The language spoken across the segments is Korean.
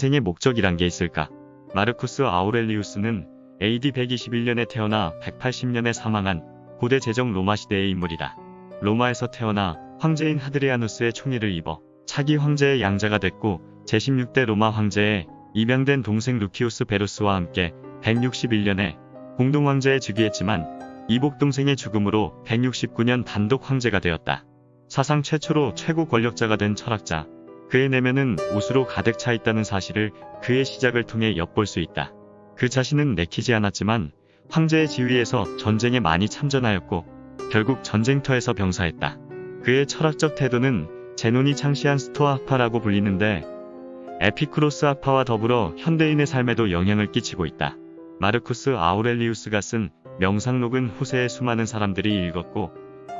인생의 목적이란 게 있을까? 마르쿠스 아우렐리우스는 AD 121년에 태어나 180년에 사망한 고대 제정 로마 시대의 인물이다. 로마에서 태어나 황제인 하드리아누스의 총애를 입어 차기 황제의 양자가 됐고 제16대 로마 황제의 입양된 동생 루키우스 베루스와 함께 161년에 공동 황제에 즉위했지만 이복 동생의 죽음으로 169년 단독 황제가 되었다. 사상 최초로 최고 권력자가 된 철학자. 그의 내면은 우수로 가득 차 있다는 사실을 그의 시작을 통해 엿볼 수 있다. 그 자신은 내키지 않았지만 황제의 지위에서 전쟁에 많이 참전하였고 결국 전쟁터에서 병사했다. 그의 철학적 태도는 제논이 창시한 스토아 학파라고 불리는데 에피쿠로스 학파와 더불어 현대인의 삶에도 영향을 끼치고 있다. 마르쿠스 아우렐리우스가 쓴 명상록은 후세에 수많은 사람들이 읽었고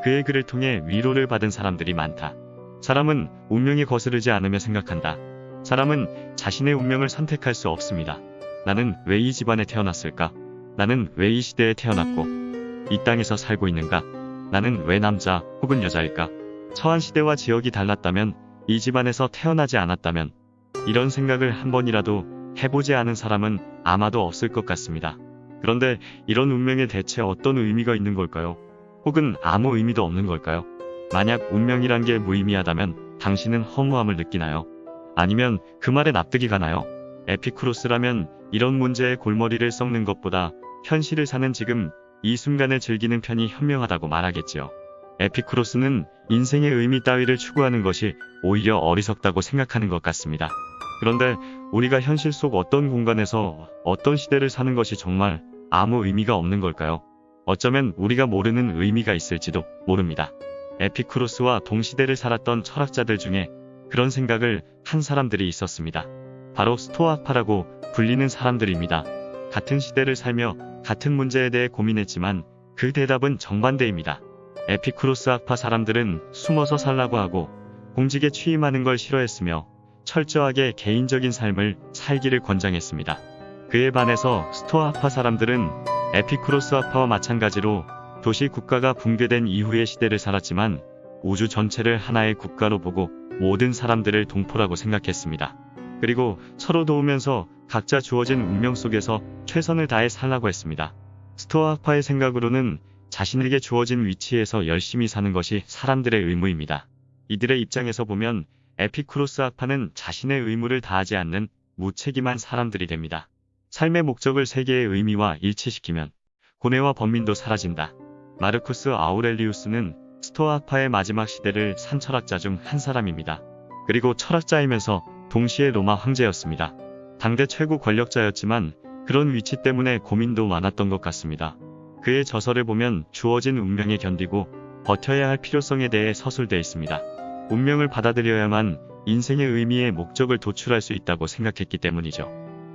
그의 글을 통해 위로를 받은 사람들이 많다. 사람은 운명에 거스르지 않으며 생각한다. 사람은 자신의 운명을 선택할 수 없습니다. 나는 왜 이 집안에 태어났을까? 나는 왜 이 시대에 태어났고 이 땅에서 살고 있는가? 나는 왜 남자 혹은 여자일까? 처한 시대와 지역이 달랐다면 이 집안에서 태어나지 않았다면 이런 생각을 한 번이라도 해보지 않은 사람은 아마도 없을 것 같습니다. 그런데 이런 운명에 대체 어떤 의미가 있는 걸까요? 혹은 아무 의미도 없는 걸까요? 만약 운명이란 게 무의미하다면 당신은 허무함을 느끼나요? 아니면 그 말에 납득이 가나요? 에피쿠로스라면 이런 문제에 골머리를 썩는 것보다 현실을 사는 지금 이 순간을 즐기는 편이 현명하다고 말하겠지요. 에피쿠로스는 인생의 의미 따위를 추구하는 것이 오히려 어리석다고 생각하는 것 같습니다. 그런데 우리가 현실 속 어떤 공간에서 어떤 시대를 사는 것이 정말 아무 의미가 없는 걸까요? 어쩌면 우리가 모르는 의미가 있을지도 모릅니다. 에피쿠로스와 동시대를 살았던 철학자들 중에 그런 생각을 한 사람들이 있었습니다. 바로 스토아파라고 불리는 사람들입니다. 같은 시대를 살며 같은 문제에 대해 고민했지만 그 대답은 정반대입니다. 에피쿠로스 학파 사람들은 숨어서 살라고 하고 공직에 취임하는 걸 싫어했으며 철저하게 개인적인 삶을 살기를 권장했습니다. 그에 반해서 스토아파 사람들은 에피쿠로스 학파와 마찬가지로 도시 국가가 붕괴된 이후의 시대를 살았지만 우주 전체를 하나의 국가로 보고 모든 사람들을 동포라고 생각했습니다. 그리고 서로 도우면서 각자 주어진 운명 속에서 최선을 다해 살라고 했습니다. 스토아 학파의 생각으로는 자신에게 주어진 위치에서 열심히 사는 것이 사람들의 의무입니다. 이들의 입장에서 보면 에피쿠로스 학파는 자신의 의무를 다하지 않는 무책임한 사람들이 됩니다. 삶의 목적을 세계의 의미와 일치시키면 고뇌와 번민도 사라진다. 마르쿠스 아우렐리우스는 스토아 학파의 마지막 시대를 산 철학자 중 한 사람입니다. 그리고 철학자이면서 동시에 로마 황제였습니다. 당대 최고 권력자였지만 그런 위치 때문에 고민도 많았던 것 같습니다. 그의 저서를 보면 주어진 운명에 견디고 버텨야 할 필요성에 대해 서술되어 있습니다. 운명을 받아들여야만 인생의 의미의 목적을 도출할 수 있다고 생각했기 때문이죠.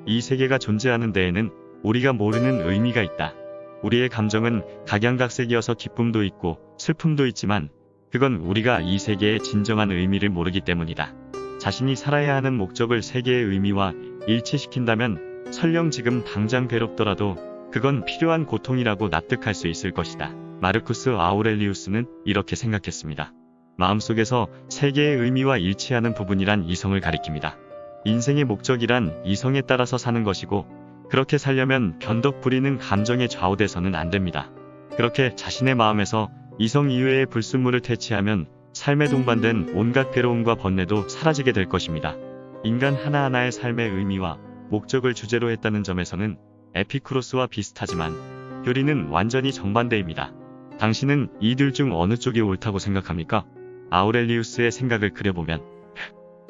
이 세계가 존재하는 데에는 우리가 모르는 의미가 있다. 우리의 감정은 각양각색이어서 기쁨도 있고 슬픔도 있지만 그건 우리가 이 세계의 진정한 의미를 모르기 때문이다. 자신이 살아야 하는 목적을 세계의 의미와 일치시킨다면 설령 지금 당장 괴롭더라도 그건 필요한 고통이라고 납득할 수 있을 것이다. 마르쿠스 아우렐리우스는 이렇게 생각했습니다. 마음속에서 세계의 의미와 일치하는 부분이란 이성을 가리킵니다. 인생의 목적이란 이성에 따라서 사는 것이고 그렇게 살려면 변덕 부리는 감정에 좌우돼서는 안 됩니다. 그렇게 자신의 마음에서 이성 이외의 불순물을 퇴치하면 삶에 동반된 온갖 괴로움과 번뇌도 사라지게 될 것입니다. 인간 하나하나의 삶의 의미와 목적을 주제로 했다는 점에서는 에피쿠로스와 비슷하지만 교리는 완전히 정반대입니다. 당신은 이들 중 어느 쪽이 옳다고 생각합니까? 아우렐리우스의 생각을 그려보면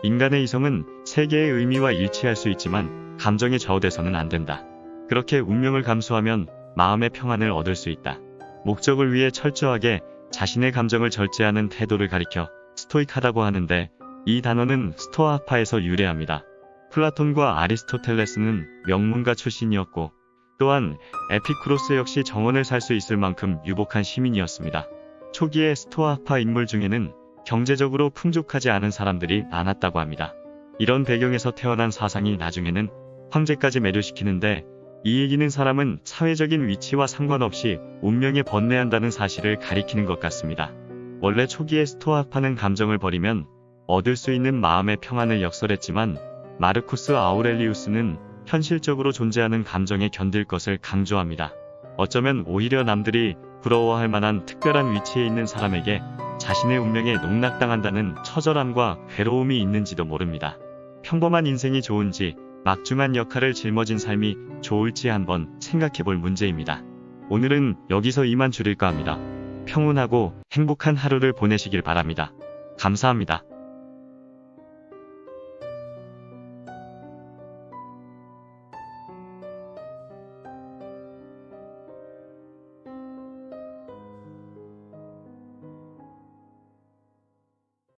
인간의 이성은 세계의 의미와 일치할 수 있지만 감정에 좌우돼서는 안 된다. 그렇게 운명을 감수하면 마음의 평안을 얻을 수 있다. 목적을 위해 철저하게 자신의 감정을 절제하는 태도를 가리켜 스토익하다고 하는데 이 단어는 스토아파에서 유래합니다. 플라톤과 아리스토텔레스는 명문가 출신이었고 또한 에피쿠로스 역시 정원을 살 수 있을 만큼 유복한 시민이었습니다. 초기의 스토아파 인물 중에는 경제적으로 풍족하지 않은 사람들이 많았다고 합니다. 이런 배경에서 태어난 사상이 나중에는 황제까지 매료시키는데 이 얘기는 사람은 사회적인 위치와 상관없이 운명에 번뇌한다는 사실을 가리키는 것 같습니다. 원래 초기에 스토아파는 감정을 버리면 얻을 수 있는 마음의 평안을 역설했지만 마르쿠스 아우렐리우스는 현실적으로 존재하는 감정에 견딜 것을 강조합니다. 어쩌면 오히려 남들이 부러워할 만한 특별한 위치에 있는 사람에게 자신의 운명에 농락당한다는 처절함과 괴로움이 있는지도 모릅니다. 평범한 인생이 좋은지 막중한 역할을 짊어진 삶이 좋을지 한번 생각해 볼 문제입니다. 오늘은 여기서 이만 줄일까 합니다. 평온하고 행복한 하루를 보내시길 바랍니다. 감사합니다.